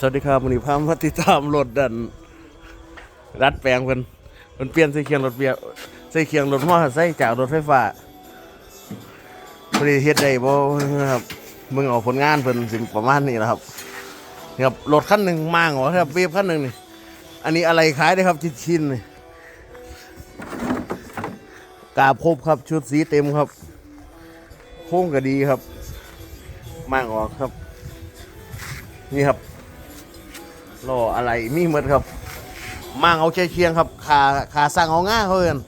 สวัสดีครับวันนี้พามาติดตามรถดันรัดแปลงเพิ่นเพิ่นเปลี่ยนใส่เคียงรถเบียใส่เคียงรถมอเตอร์ไซค์จากรถไฟฟ้าพอดีเฮ็ดได้บ่ครับมึงเอาผลงานเพิ่นสิประมาณนี้แหละครับนี่ครับรถคันหนึ่งมางเหรอครับเวฟคันหนึ่งนี่อันนี้อะไรขายได้ครับชิ้นๆนี่กาบครบครับชุดสีเต็มครับโค้งก็ดีครับมางออกครับ นี่ครับ รออะไรมีหมดครับมางเอาใจเคียงครับขาขาสั่งเอาง่าเขาเอิน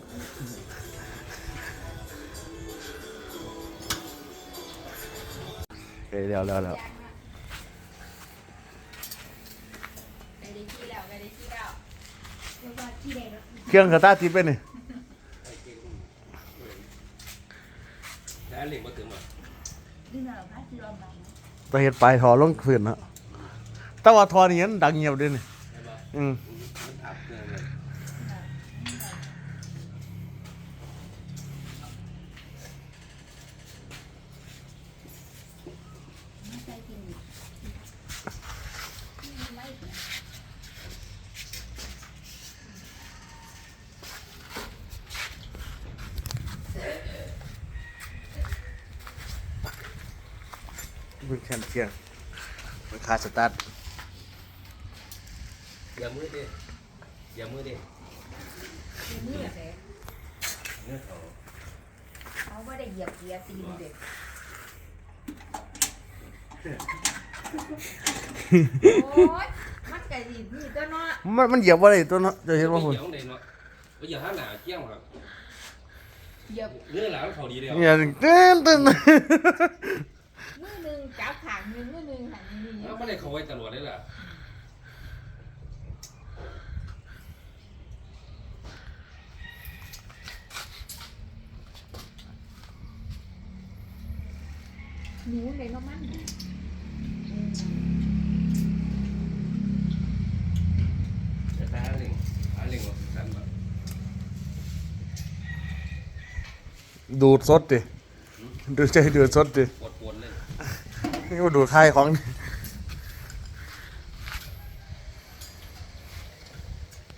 โอเคเดี๋ยวเดี๋ยวเดี๋ยวไปได้ที่แล้วไปได้ที่แล้วแล้วก็ที่ใดเนาะเครื่องสตาร์ทติดไปนี่แล้วเหล็กมาถึงอะดึงเอาผ้าที่รอมไปนะไปเห็ดปลายทอลงฝืนนะ แต่ว่าทอนี่ยันดังเงียบด้วยนี่ใช่ปะอืมเพิ่งแค่เคียงมันขาดสตาร์ท อย่ามือดิอย่ามือดิมือเสร็จเนื้อเขาเขาก็ได้เหยียบเกียร์ตีนเด็กโอ๊ยมันไก่ดีนี่ตัวเนาะมันมันเหยียบว่าอะไรตัวเนาะจะเห็นว่าคุณเดี๋ยวไหนเนาะว่าอย่าห้าหนาเที่ยงครับเหยียบเนื้อหลังเขาดีเดียวเนี่ยเต้นเต้นมือหนึ่งจับขางหนึ่งมือหนึ่งหันนี่แล้วไม่ได้เขาไว้ตลอดเลยล่ะ หนูเลยเนาะมันแต่ถ้าเหล็กถ้าเหล็กมันสั่นแบบดูดสดดิดูใจดูดสดดิปวดปวดเลยนี่ว่าดูดไข่ของ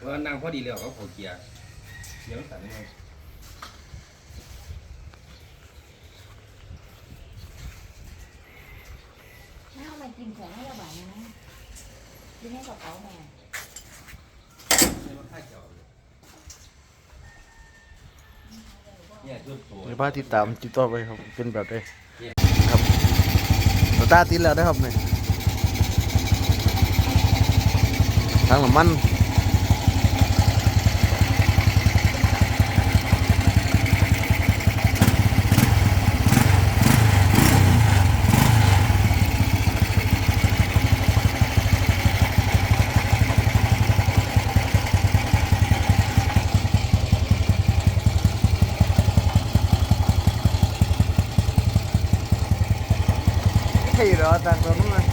ว่านั่งพอดีเลยเขาเขาเกียร์เดี๋ยวมันสั่นเลย ถ้าเอามา กินของให้ระบายนะกินให้กระเป๋าแม่มันค่าเกี่ยวเนี่ยจุดตัวในบ้านติดตามติดต่อไปครับ เป็นแบบได้ครับสตาร์ทติดแล้วนะครับเนี่ยทางน้ำมัน เหรอแต่ตอนนั้นนะ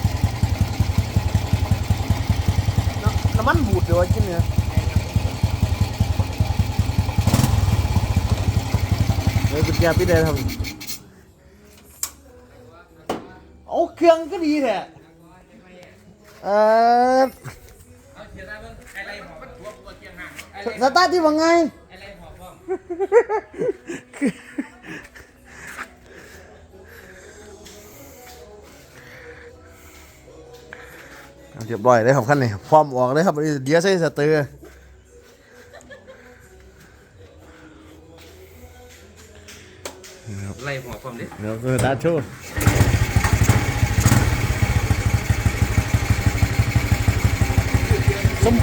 น้ำน้ำมันบูดเดี๋ยวกินเนี่ยเดี๋ยวกุญแจพี่ได้ทำเอาเครื่องก็ดีแท้เออเอาร์ได้บ้างอะไรหอบมันตัวตัวเกียร์ห่างสตาร์ทที่ว่าไง เอาเรียบร้อยเลยครับขั้นนี้พร้อมออกเลยครับเดี๋ยวใส่สเตอร์ไล่หัวความดิเดี๋ยวสตาร์ทโชว์สม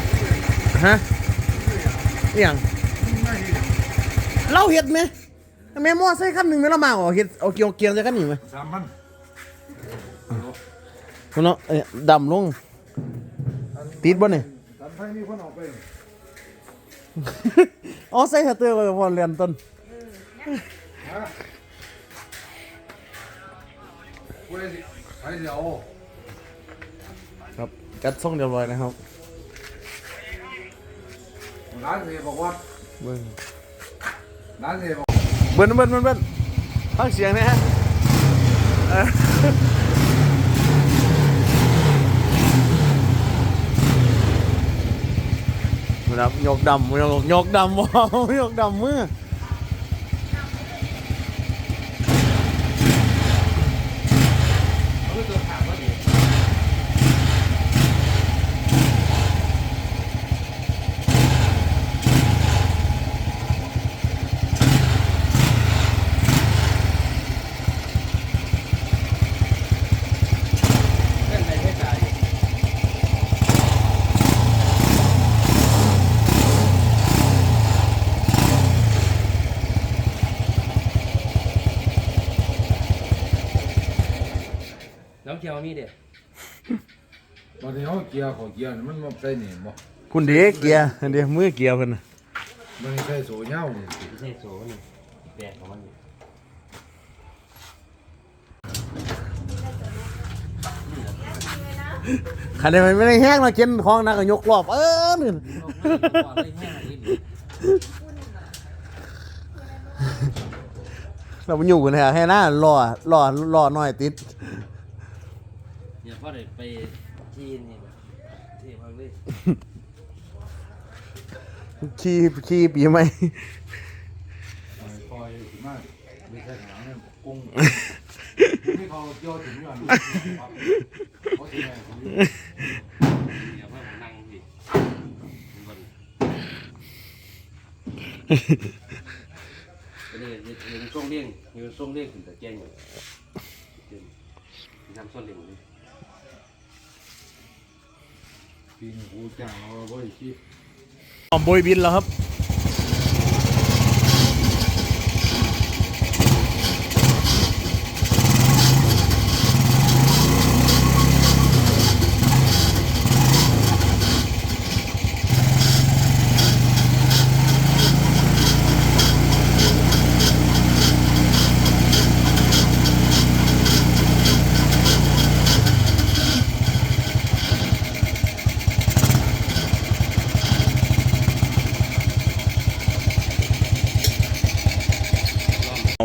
ฮะอหย่างเราเห็ดไหมแม่มอใส่ขั้นหนึ่งไหมเรามาเอาเห็ดเอาเกียวเกียงใส่ขั้นนี้ไหมสามพันคุณเนาะเอ้ยดำลง ติดบ่เนี่ยสามพันมีคนออกไปอ๋อใส่สเตอร์ไปพอเรียนต้นฮะกูได้สิไปเดี๋ยวครับจัดส่งเรียบร้อยนะครับร้านเสียบอกว่าเบิ้งร้านเสียบอกเบิ้งเบิ้งเบิ้งเบิ้งฟังเสียงนะฮะเออ นะครับยกดำยกยกดำว้าวยกดำมือตัวถามว่าดี เล่นในเทศกาล น้องเคียวมีเด็ดตอนนี้เขาเกียร์เขาเกียร์มันมาใส่นี่บ่คุณเด็กเกียร์เดี๋ยวมือเกียร์เพิ่นน่ะมันใส่โซ่เงานี่ไม่ใช่โซ่นี่แปลกของมันนี่คันนี้มันไม่ได้แห้งมาเข็นของนักก็ยกรอบ เออนี่ก่อนเลยแห้งอันนี้เราไปอยู่กันแท้ให้หน้ารอรอรอหน่อยติด เนี่ยพ่อเด็กไปจีนนี่ที่พังเลยขี้ขี้ปีใหม่คอยถึงมากไม่ใช่หางเนี่ยกุ้งนี่เขาเกี่ยวถึงอยู่อันเขาสิแม่เขาอยู่เดี๋ยวพ่อผมนั่งสิบนก็เลยยืนช่วงเลี้ยงยืนช่วงเลี้ยงถึงแต่แจ้งอยู่ทำส้นเลี้ยงเลย กินกูจ้างเราบ่ได้คิดออมโบยบินแล้วครับ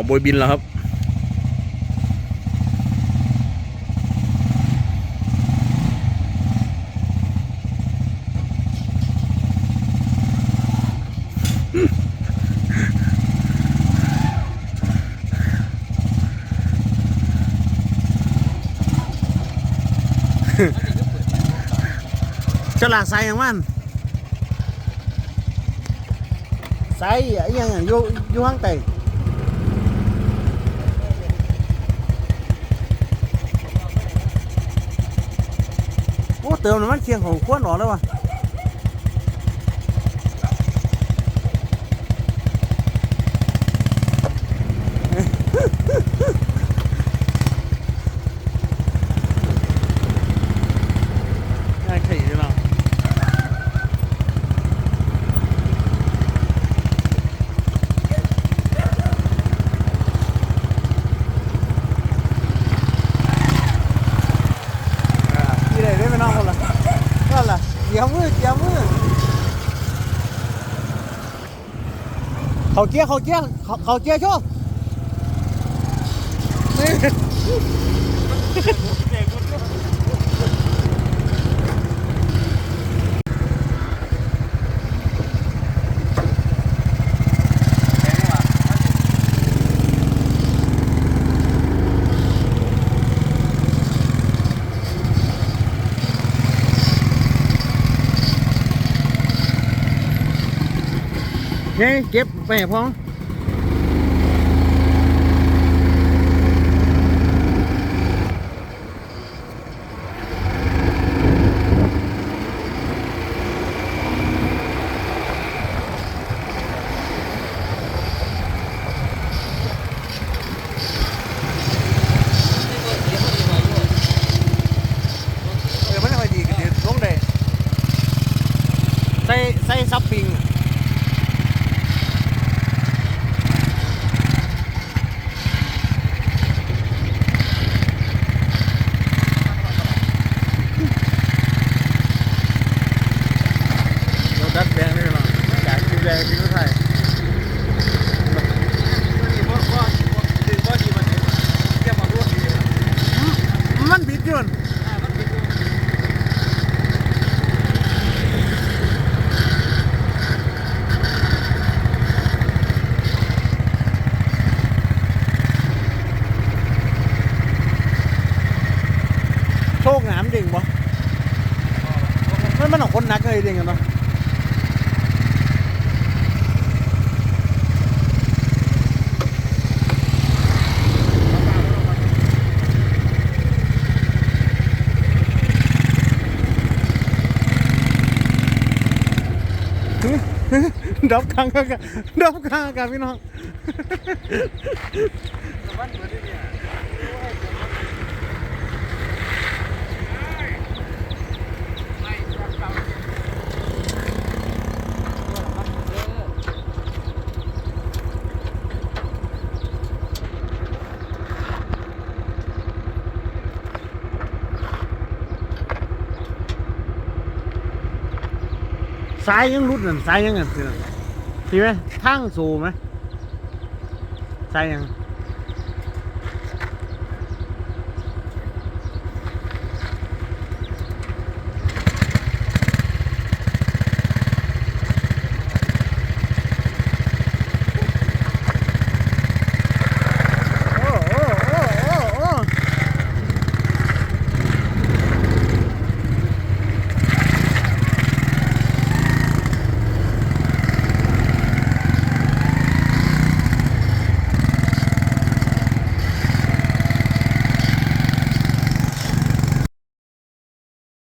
โบยบินแล้วครับฉลากใส่อย่างมันใส่อหยังอยู่อยู่ข้างใต้โเติมน้ำมันเคียงของควนออกแล้ววะง่ายขี่ใช่ไหมที่ไหนได้ไปนอกคนละก็ละเกี่ ยวมือเกี่ยวมือเขาเกียร์เขาเกียร์เขาเขาเกียร์ชอบ นี่เก็บไปให้พ้องเออมันไม่ค่อยดีก็จะลงได้ใส่ใส่ซับปิง นักเลยดิ่งกันเนาะดับกลางกันดับกลางกันพี่น้อง ซ้ายยังรุดนั่นซ้ายยังไงพี่นั่นสิไหมทางสูไหมซ้ายยัง